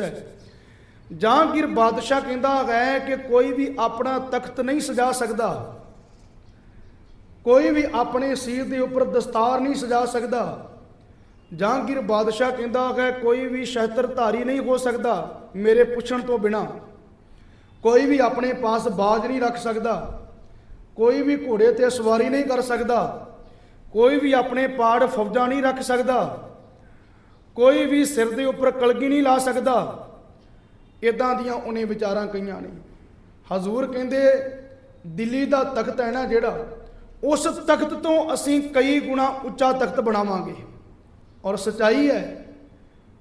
ਹੈ। ਜਹਾਂਗੀਰ ਬਾਦਸ਼ਾਹ ਕਹਿੰਦਾ ਹੈ ਕਿ ਕੋਈ ਵੀ ਆਪਣਾ ਤਖਤ ਨਹੀਂ ਸਜਾ ਸਕਦਾ। ਕੋਈ ਵੀ ਆਪਣੇ ਸਿਰ ਦੇ ਉੱਪਰ ਦਸਤਾਰ ਨਹੀਂ ਸਜਾ ਸਕਦਾ। ਜਹਾਂਗੀਰ ਬਾਦਸ਼ਾਹ ਕਹਿੰਦਾ ਹੈ, ਕੋਈ ਵੀ ਸ਼ਸਤਰਧਾਰੀ ਨਹੀਂ ਹੋ ਸਕਦਾ ਮੇਰੇ ਪੁੱਛਣ ਤੋਂ ਬਿਨਾ। ਕੋਈ ਵੀ ਆਪਣੇ ਪਾਸ ਬਾਜ ਨਹੀਂ ਰੱਖ ਸਕਦਾ। ਕੋਈ ਵੀ ਘੋੜੇ ਤੇ ਸਵਾਰੀ ਨਹੀਂ ਕਰ ਸਕਦਾ। ਕੋਈ ਵੀ ਆਪਣੇ ਪਾੜ ਫੌਜਾਂ ਨਹੀਂ ਰੱਖ ਸਕਦਾ। ਕੋਈ ਵੀ ਸਿਰ ਦੇ ਉੱਪਰ ਕਲਗੀ ਨਹੀਂ ਲਾ ਸਕਦਾ। ਇਦਾਂ ਦੀਆਂ ਉਹਨੇ ਵਿਚਾਰਾਂ ਕਈਆਂ ਨੇ। ਹਜ਼ੂਰ ਕਹਿੰਦੇ, ਦਿੱਲੀ ਦਾ ਤਖਤ ਹੈ ਨਾ ਜਿਹੜਾ, ਉਸ ਤਖਤ ਤੋਂ ਅਸੀਂ ਕਈ ਗੁਣਾ ਉੱਚਾ ਤਖਤ ਬਣਾਵਾਂਗੇ। ਔਰ ਸਚਾਈ ਹੈ,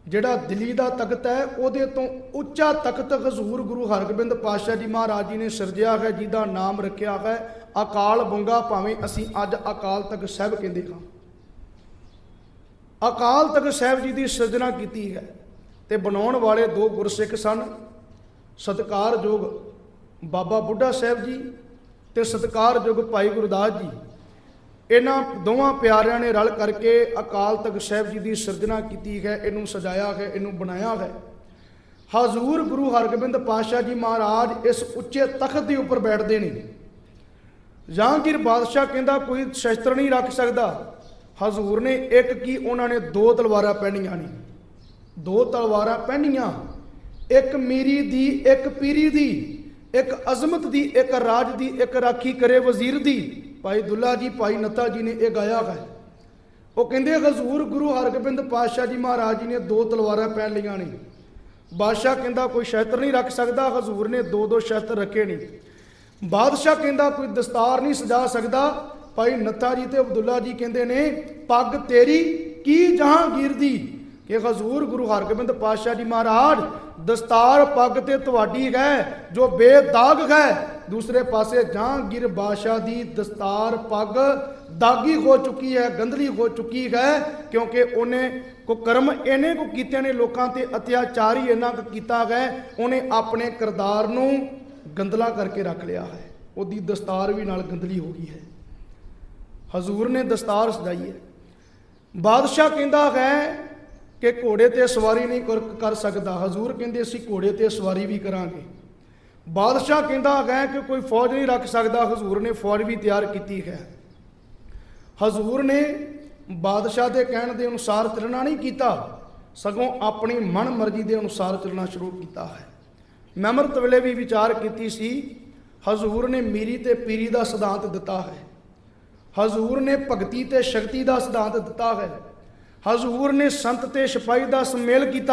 ਜਿਹੜਾ ਦਿੱਲੀ ਦਾ ਤਖਤ ਹੈ, ਉਹਦੇ ਤੋਂ ਉੱਚਾ ਤਖਤ ਹਜ਼ੂਰ ਗੁਰੂ ਹਰਗੋਬਿੰਦ ਪਾਤਸ਼ਾਹ ਜੀ ਮਹਾਰਾਜ ਜੀ ਨੇ ਸਿਰਜਿਆ ਹੈ, ਜਿਹਦਾ ਨਾਮ ਰੱਖਿਆ ਹੈ, ਅਕਾਲ ਬੰਗਾ ਭਾਵੇਂ ਅਸੀਂ ਅੱਜ ਅਕਾਲ ਤਖਤ ਸਾਹਿਬ ਕਹਿੰਦੇ ਹਾਂ। ਅਕਾਲ ਤਖਤ ਸਾਹਿਬ ਜੀ ਦੀ ਸਿਰਜਣਾ ਕੀਤੀ ਹੈ ਤੇ ਬਣਾਉਣ ਵਾਲੇ ਦੋ ਗੁਰਸਿੱਖ ਸਨ, ਸਤਿਕਾਰਯੋਗ ਬਾਬਾ ਬੁੱਢਾ ਸਾਹਿਬ ਜੀ ਤੇ ਸਤਿਕਾਰਯੋਗ ਭਾਈ ਗੁਰਦਾਸ ਜੀ। ਇਹਨਾਂ ਦੋਵਾਂ ਪਿਆਰਿਆਂ ਨੇ ਰਲ ਕਰਕੇ ਅਕਾਲ ਤਖਤ ਸਾਹਿਬ ਜੀ ਦੀ ਸਿਰਜਣਾ ਕੀਤੀ ਹੈ, ਇਹਨੂੰ ਸਜਾਇਆ ਹੈ, ਇਹਨੂੰ ਬਣਾਇਆ ਹੈ। ਹਜ਼ੂਰ ਗੁਰੂ ਹਰਗੋਬਿੰਦ ਪਾਤਸ਼ਾਹ ਜੀ ਮਹਾਰਾਜ ਇਸ ਉੱਚੇ ਤਖਤ ਦੇ ਉੱਪਰ ਬੈਠਦੇ ਨੇ। ਜਹਾਂਗੀਰ ਬਾਦਸ਼ਾਹ ਕਹਿੰਦਾ, ਕੋਈ ਸ਼ਸਤਰ ਨਹੀਂ ਰੱਖ ਸਕਦਾ। ਹਜ਼ੂਰ ਨੇ ਇੱਕ ਕੀ ਉਹਨਾਂ ਨੇ ਦੋ ਤਲਵਾਰਾਂ ਪਹਿਨੀਆਂ ਨੇ। ਦੋ ਤਲਵਾਰਾਂ ਪਹਿਨੀਆਂ। ਇੱਕ ਮੀਰੀ ਦੀ, ਇੱਕ ਪੀਰੀ ਦੀ, ਇੱਕ ਅਜ਼ਮਤ ਦੀ, ਇੱਕ ਰਾਜ ਦੀ, ਇੱਕ ਰਾਖੀ ਕਰੇ ਵਜ਼ੀਰ ਦੀ। ਭਾਈ ਦੁੱਲਾ ਜੀ, ਭਾਈ ਨੱਤਾ ਜੀ ਨੇ ਇਹ ਗਾਇਆ ਹੈ। ਉਹ ਕਹਿੰਦੇ ਹਜ਼ੂਰ ਗੁਰੂ ਹਰਗੋਬਿੰਦ ਪਾਤਸ਼ਾਹ ਜੀ ਮਹਾਰਾਜ ਜੀ ਨੇ ਦੋ ਤਲਵਾਰਾਂ ਪਹਿਨ ਲਈਆਂ ਨੇ। ਬਾਦਸ਼ਾਹ ਕਹਿੰਦਾ ਕੋਈ ਸ਼ਸਤਰ ਨਹੀਂ ਰੱਖ ਸਕਦਾ, ਹਜ਼ੂਰ ਨੇ ਦੋ ਦੋ ਸ਼ਸਤਰ ਰੱਖੇ ਨੇ। ਬਾਦਸ਼ਾਹ ਕਹਿੰਦਾ ਕੋਈ ਦਸਤਾਰ ਨਹੀਂ ਸਜਾ ਸਕਦਾ ਭਾਈ ਨੱਥਾ ਜੀ ਤੇ ਅਬਦੁੱਲਾ ਜੀ ਕਹਿੰਦੇ ਨੇ, ਪੱਗ ਤੇਰੀ ਕੀ ਜਹਾਂਗੀਰ ਦੀ ਕਿ ਹਜ਼ੂਰ ਗੁਰੂ ਹਰਗੋਬਿੰਦ ਪਾਤਸ਼ਾਹ ਜੀ ਮਹਾਰਾਜ, ਦਸਤਾਰ ਪੱਗ ਤੇ ਤੁਹਾਡੀ ਹੈ, ਜੋ ਬੇਦਾਗ ਹੈ। ਦੂਸਰੇ ਪਾਸੇ ਜਹਾਂਗੀਰ ਬਾਦਸ਼ਾਹ ਦੀ ਦਸਤਾਰ ਪੱਗ ਦਾਗੀ ਹੋ ਚੁੱਕੀ ਹੈ ਗੰਦਲੀ ਹੋ ਚੁੱਕੀ ਹੈ, ਕਿਉਂਕਿ ਉਹਨੇ ਕੋ ਕਰਮ ਇਹਨੇ ਕੋ ਕੀਤੇ ਨੇ ਲੋਕਾਂ ਤੇ, ਅਤਿਆਚਾਰ ਹੀ ਇਹਨਾਂ ਕੁ ਕੀਤਾ ਹੈ, ਉਹਨੇ ਆਪਣੇ ਕਿਰਦਾਰ ਨੂੰ ਗੰਦਲਾ ਕਰਕੇ ਰੱਖ ਲਿਆ ਹੈ। ਉਹਦੀ ਦਸਤਾਰ ਵੀ ਨਾਲ ਗੰਦਲੀ ਹੋ ਗਈ ਹੈ। ਹਜ਼ੂਰ ਨੇ ਦਸਤਾਰ ਸਜਾਈ ਹੈ। ਬਾਦਸ਼ਾਹ ਕਹਿੰਦਾ ਹੈ ਕਿ ਘੋੜੇ ਤੇ ਸਵਾਰੀ ਨਹੀਂ ਕਰ- ਕਰ ਸਕਦਾ। ਹਜ਼ੂਰ ਕਹਿੰਦੇ, ਅਸੀਂ ਘੋੜੇ ਤੇ ਸਵਾਰੀ ਵੀ ਕਰਾਂਗੇ। ਬਾਦਸ਼ਾਹ ਕਹਿੰਦਾ ਹੈ ਕਿ ਕੋਈ ਫੌਜ ਨਹੀਂ ਰੱਖ ਸਕਦਾ। ਹਜ਼ੂਰ ਨੇ ਫੌਜ ਵੀ ਤਿਆਰ ਕੀਤੀ ਹੈ। ਹਜ਼ੂਰ ਨੇ ਬਾਦਸ਼ਾਹ ਦੇ ਕਹਿਣ ਦੇ ਅਨੁਸਾਰ ਚੱਲਣਾ ਨਹੀਂ ਕੀਤਾ। ਸਗੋਂ ਆਪਣੀ ਮਨ ਮਰਜ਼ੀ ਦੇ ਅਨੁਸਾਰ ਚੱਲਣਾ ਸ਼ੁਰੂ ਕੀਤਾ ਹੈ। ਮੈਂ ਅੰਮ੍ਰਿਤ ਵੇਲੇ ਵੀ ਵਿਚਾਰ ਕੀਤੀ ਸੀ। ਹਜ਼ੂਰ ਨੇ ਮੀਰੀ ਤੇ ਪੀਰੀ ਦਾ ਸਿਧਾਂਤ ਦਿੱਤਾ ਹੈ। ਹਜ਼ੂਰ ਨੇ ਭਗਤੀ ਤੇ ਸ਼ਕਤੀ ਦਾ ਸਿਧਾਂਤ ਦਿੱਤਾ ਹੈ। ਹਜ਼ੂਰ ਨੇ ਸੰਤ ਤੇ ਸਿਪਾਹੀ ਦਾ ਸੁਮੇਲ ਕੀਤਾ